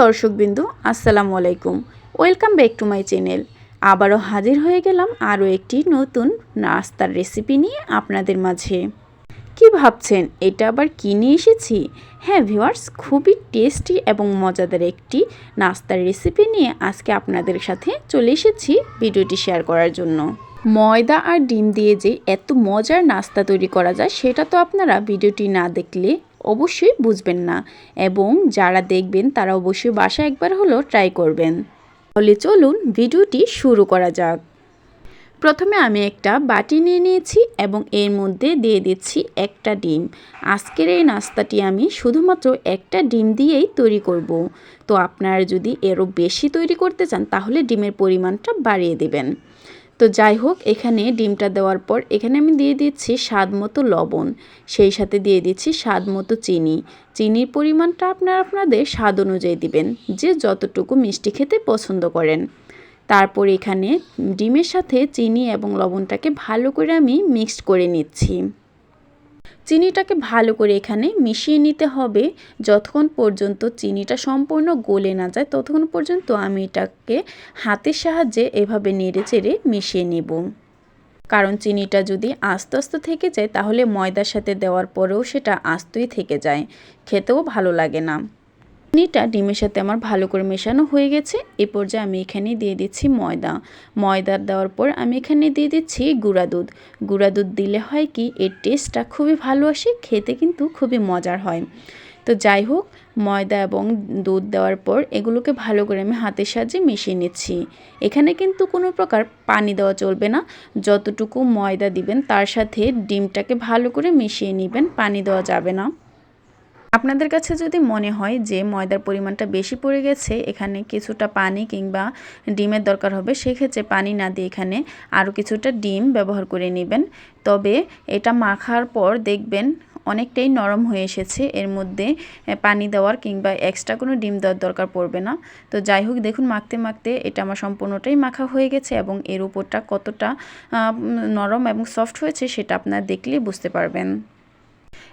দর্শকবিন্দু, আসসালামু আলাইকুম। Welcome back to my channel. আবারও হাজির হয়ে গেলাম আরও একটি নতুন নাস্তার রেসিপি নিয়ে আপনাদের মাঝে। কি ভাবছেন, এটা আবার কি নিয়ে এসেছি? হ্যাঁ ভিউয়ার্স, খুবই টেস্টি এবং মজাদার একটি নাস্তার রেসিপি নিয়ে আজকে আপনাদের সাথে চলে এসেছি ভিডিওটি শেয়ার করার জন্য। ময়দা আর ডিম দিয়ে যে এত মজার নাস্তা তৈরি করা যায়, সেটা তো আপনারা ভিডিওটি না দেখলে অবশ্যই বুঝবেন না এবং যারা দেখবেন তারা অবশ্যই বাসা একবার হলেও ট্রাই করবেন। তাহলে চলুন ভিডিওটি শুরু করা যাক। প্রথমে আমি একটা বাটি নিয়ে নিয়েছি এবং এর মধ্যে দিয়ে দিচ্ছি একটা ডিম। আজকের এই নাস্তাটি আমি শুধুমাত্র একটা ডিম দিয়েই তৈরি করব। তো আপনারা যদি এরও বেশি তৈরি করতে চান তাহলে ডিমের পরিমাণটা বাড়িয়ে দেবেন। তো যাই হোক, এখানে ডিমটা দেওয়ার পর এখানে আমি দিয়ে দিচ্ছি স্বাদ মতো লবণ। সেই সাথে দিয়ে দিচ্ছি স্বাদ মতো চিনি। চিনির পরিমাণটা আপনারা আপনাদের স্বাদ অনুযায়ী দিবেন, যে যতটুকু মিষ্টি খেতে পছন্দ করেন। তারপর এখানে ডিমের সাথে চিনি এবং লবণটাকে ভালো করে আমি মিক্সড করে নিচ্ছি। চিনিটাকে ভালো করে এখানে মিশিয়ে নিতে হবে। যতক্ষণ পর্যন্ত চিনিটা সম্পূর্ণ গলে না যায়, ততক্ষণ পর্যন্ত আমি এটাকে হাতের সাহায্যে এভাবে নেড়ে চেড়ে মিশিয়ে নেব। কারণ চিনিটা যদি আস্তে আস্তে থেকে যায়, তাহলে ময়দার সাথে দেওয়ার পরেও সেটা আস্তই থেকে যায়। খেতেও ভালো লাগে না। চিনিটা ডিমের সাথে আমার ভালো করে মেশানো হয়ে গেছে। এ পর্যায়ে আমি এখানে দিয়ে দিচ্ছি ময়দা। ময়দা দেওয়ার পর আমি এখানে দিয়ে দিচ্ছি গুঁড়া দুধ। গুঁড়া দুধ দিলে হয় কি, এর টেস্টটা খুবই ভালো আসে, খেতে কিন্তু খুবই মজার হয়। তো যাই হোক, ময়দা এবং দুধ দেওয়ার পর এগুলোকে ভালো করে আমি হাতের সাহায্যে মিশিয়ে নিচ্ছি। এখানে কিন্তু কোনো প্রকার পানি দেওয়া চলবে না। যতটুকু ময়দা দিবেন, তার সাথে ডিমটাকে ভালো করে মিশিয়ে নেবেন, পানি দেওয়া যাবে না। আপনাদের কাছে যদি মনে হয় যে ময়দার পরিমাণটা বেশি পড়ে গেছে, এখানে কিছুটা পানি কিংবা ডিমের দরকার হবে, সেক্ষেত্রে পানি না দিয়ে এখানে আরও কিছুটা ডিম ব্যবহার করে নেবেন। তবে এটা মাখার পর দেখবেন অনেকটাই নরম হয়ে এসেছে, এর মধ্যে পানি দেওয়ার কিংবা এক্সট্রা কোনো ডিম দেওয়ার দরকার পড়বে না। তো যাই হোক, দেখুন মাখতে মাখতে এটা আমার সম্পূর্ণটাই মাখা হয়ে গেছে এবং এর উপরটা কতটা নরম এবং সফট হয়েছে সেটা আপনারা দেখলেই বুঝতে পারবেন।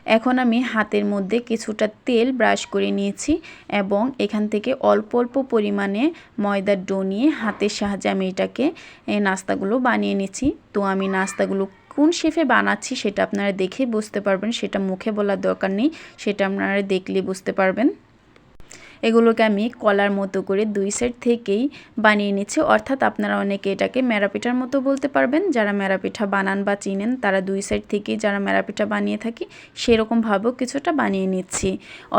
এখন আমি হাতের মধ্যে কিছুটা তেল ব্রাশ করে নিয়েছি এবং এখান থেকে অল্প অল্প পরিমাণে ময়দার ডো নিয়ে হাতের সাহায্যে আমি এটাকে নাস্তাগুলো বানিয়ে নিয়েছি তো আমি নাস্তাগুলো কোন শেফে বানাচ্ছি সেটা আপনারা দেখে বুঝতে পারবেন, সেটা মুখে বলার দরকার নেই, সেটা আপনারা দেখলে বুঝতে পারবেন। এগুলোকে আমি কলার মতো করে দুই সাইড থেকেই বানিয়ে নিচ্ছি। অর্থাৎ আপনারা অনেকে এটাকে মেরাপিঠার মতো বলতে পারবেন। যারা মেরাপিঠা বানান বা চিনেন, তারা দুই সাইড থেকেই যারা মেরাপিঠা বানিয়ে থাকি, সেরকমভাবেও কিছুটা বানিয়ে নিচ্ছি।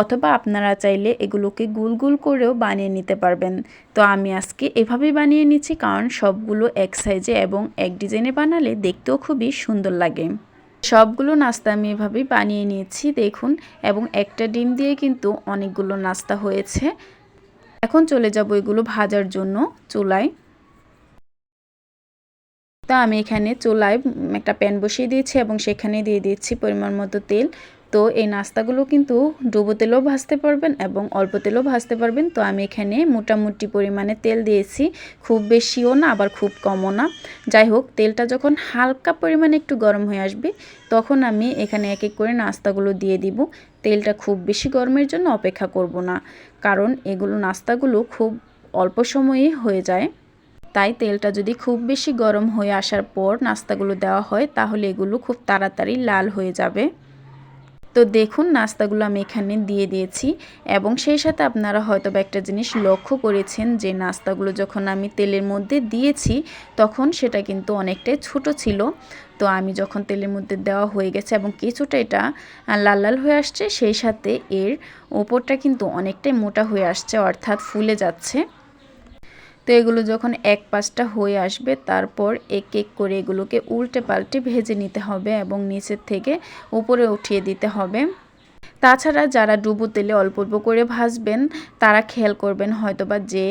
অথবা আপনারা চাইলে এগুলোকে গুল গুল করেও বানিয়ে নিতে পারবেন। তো আমি আজকে এভাবেই বানিয়ে নিচ্ছি, কারণ সবগুলো এক সাইজে এবং এক ডিজাইনে বানালে দেখতেও খুবই সুন্দর লাগে। সবগুলো নাস্তা আমি এভাবেই বানিয়ে নিয়েছি, দেখুন। এবং একটা ডিম দিয়ে কিন্তু অনেকগুলো নাস্তা হয়েছে। এখন চলে যাব এগুলো ভাজার জন্য চুলায়। তা আমি এখানে চুলায় একটা প্যান বসিয়ে দিয়েছি এবং সেখানে দিয়ে দিচ্ছি পরিমাণ মতো তেল। তো এই নাস্তাগুলো কিন্তু ডুবো তেলেও ভাজতে পারবেন এবং অল্প তেলেও ভাজতে পারবেন। তো আমি এখানে মোটামুটি পরিমাণে তেল দিয়েছি। খুব বেশিও না, আবার খুব কমও না। যাই হোক, তেলটা যখন হালকা পরিমাণে একটু গরম হয়ে আসবে, তখন আমি এখানে এক এক করে নাস্তাগুলো দিয়ে দিব। তেলটা খুব বেশি গরমের জন্য অপেক্ষা করব না, কারণ এগুলো নাস্তাগুলো খুব অল্প সময়ে হয়ে যায়। তাই তেলটা যদি খুব বেশি গরম হয়ে আসার পর নাস্তাগুলো দেওয়া হয়, তাহলে এগুলো খুব তাড়াতাড়ি লাল হয়ে যাবে। তো দেখুন, নাস্তাগুলো আমি এখানে দিয়ে দিয়েছি এবং সেই সাথে আপনারা হয়তো বা একটা জিনিস লক্ষ্য করেছেন যে নাস্তাগুলো যখন আমি তেলের মধ্যে দিয়েছি, তখন সেটা কিন্তু অনেকটাই ছোট ছিল। তো আমি যখন তেলের মধ্যে দেওয়া হয়ে গেছে এবং কিছুটা এটা লাল লাল হয়ে আসছে, সেই সাথে এর ওপরটা কিন্তু অনেকটাই মোটা হয়ে আসছে, অর্থাৎ ফুলে যাচ্ছে। তো এগুলো যখন এক পাশটা হয়ে আসবে, তারপর এক এক করে এগুলোকে উল্টে পাল্টে ভেজে নিতে হবে এবং নিচের থেকে উপরে উঠিয়ে দিতে হবে। তাছাড়া যারা ডুবো তেলে অল্প অল্প করে ভাজবেন, তারা খেয়াল করবেন হয়তোবা যে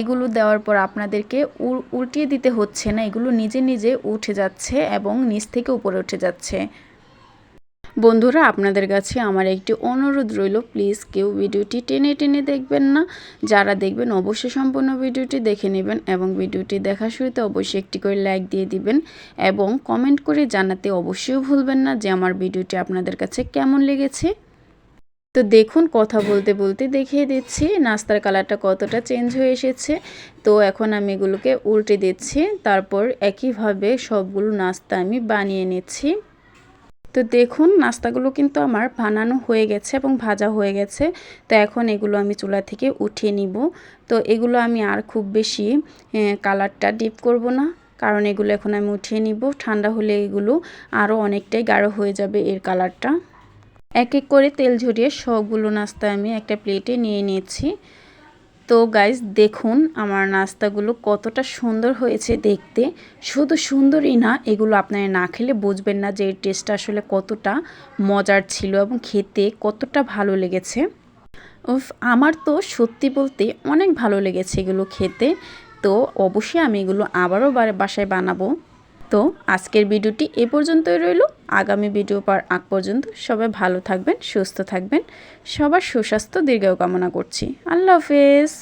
এগুলো দেওয়ার পর আপনাদেরকে উল্টিয়ে দিতে হচ্ছে না, এগুলো নিজে নিজে উঠে যাচ্ছে এবং নিচ থেকে উপরে উঠে যাচ্ছে। বন্ধুরা, আপনাদের কাছে আমার একটি অনুরোধ রইল, প্লিজ কেউ ভিডিওটি টেনে টেনে দেখবেন না। যারা দেখবেন, অবশ্যই সম্পূর্ণ ভিডিওটি দেখে নেবেন এবং ভিডিওটি দেখার শুরুতে অবশ্যই একটি করে লাইক দিয়ে দিবেন এবং কমেন্ট করে জানাতে অবশ্যই ভুলবেন না যে আমার ভিডিওটি আপনাদের কাছে কেমন লেগেছে। তো দেখুন, কথা বলতে বলতে দেখিয়ে দিচ্ছি, নাস্তার কালারটা কতটা চেঞ্জ হয়ে এসেছে। তো এখন আমি এগুলোকে উল্টে দিচ্ছি, তারপর একইভাবে সবগুলো নাস্তা আমি বানিয়ে নিচ্ছি। তো দেখুন, নাস্তাগুলো কিন্তু আমার বানানো হয়ে গেছে এবং ভাজা হয়ে গেছে। তো এখন এগুলো আমি চুলা থেকে উঠিয়ে নিব। তো এগুলো আমি আর খুব বেশি কালারটা ডিপ করব না। কারণ এগুলো এখন আমি উঠিয়ে নিব। ঠান্ডা হলে এগুলো আরও অনেকটাই গাঢ় হয়ে যাবে এর কালারটা। এক এক করে তেল ঝরিয়ে সবগুলো নাস্তা আমি একটা প্লেটে নিয়ে নিয়েছি। তো গাইজ দেখুন আমার নাস্তাগুলো কতটা সুন্দর হয়েছে দেখতে। শুধু সুন্দরই না, এগুলো আপনারা না খেলে বুঝবেন না যে এর টেস্টটা আসলে কতটা মজার ছিল এবং খেতে কতটা ভালো লেগেছে। উফ, আমার তো সত্যি বলতে অনেক ভালো লেগেছে এগুলো খেতে। তো অবশ্যই আমি এগুলো আবারও বাসায় বানাবো। তো আজকের ভিডিওটি এ পর্যন্তই রইল। আগামী ভিডিও পার আগ পর্যন্ত সবাই ভালো থাকবেন, সুস্থ থাকবেন। সবার সুস্বাস্থ্য, দীর্ঘায়ু কামনা করছি। আল্লাহ হাফেজ।